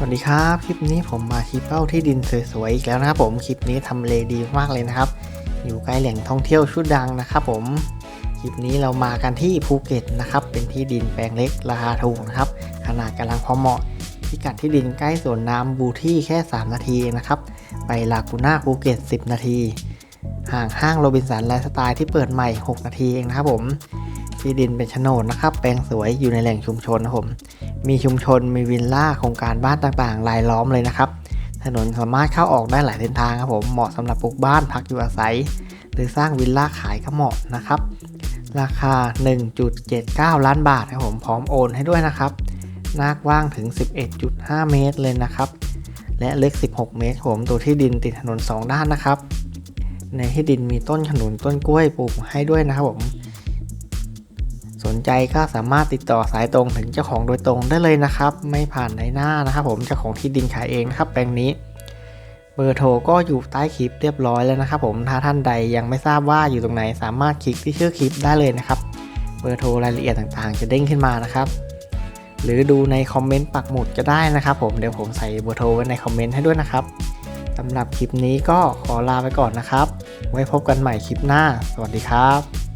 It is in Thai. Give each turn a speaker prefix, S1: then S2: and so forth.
S1: สวัสดีครับ คลิปนี้ผมมาชี้เป้าที่ดินสวยๆอีกแล้วนะครับผม คลิปนี้ทำเลดีมากเลยนะครับ อยู่ใกล้แหล่งท่องเที่ยวชุดดังนะครับผม คลิปนี้เรามากันที่ภูเก็ตนะครับ เป็นที่ดินแปลงเล็กราคาถูกนะครับ ขนาดกำลังพอเหมาะ พิกัดที่ดินใกล้สวนน้ำบูที่แค่ 3 นาทีเองนะครับ ไปลากูน่าภูเก็ต 10 นาที ห่างห้างโรบินสันไลฟ์สไตล์ที่เปิดใหม่ 6 นาทีเองนะครับผม ที่ดินเป็นโฉนดนะครับ แปลงสวยอยู่ในแหล่งชุมชนนะครับผม มีชุมชน มีวิลล่าโครงการบ้านต่างๆรายล้อมเลยนะครับ ถนนสามารถเข้าออกได้หลายเส้นทางครับผม เหมาะสำหรับปลูกบ้านพักอยู่อาศัย หรือสร้างวิลล่าขายก็เหมาะนะครับ ราคา 1.79 ล้านบาทครับผม พร้อมโอนให้ด้วยนะครับ หน้ากว้างถึง 11.5 เมตรเลยนะครับ และลึก16 เมตรผม ตัวที่ดินติดถนน 2 ด้านนะครับ ในที่ดินมีต้นขนุนต้นกล้วยปลูกให้ด้วยนะครับผม นใจก็สามารถติดต่อสายตรงถึงเจ้าของโดยตรงได้เลยนะครับ ไม่ผ่านในหน้านะครับ ผมเจ้าของที่ดินขายเองนะครับแปลงนี้ เบอร์โทรก็อยู่ใต้คลิปเรียบร้อยแล้วนะครับ ผมถ้าท่านใดยังไม่ทราบว่าอยู่ตรงไหน สามารถคลิกที่ชื่อคลิปได้เลยนะครับ เบอร์โทรรายละเอียดต่างๆ จะเด้งขึ้นมานะครับ หรือดูในคอมเมนต์ปักหมุดก็ได้นะครับ ผมเดี๋ยวผมใส่เบอร์โทรไว้ในคอมเมนต์ให้ด้วยนะครับสำหรับคลิปนี้ก็ขอลาไปก่อนนะครับ ไว้พบกันใหม่คลิปหน้า สวัสดีครับ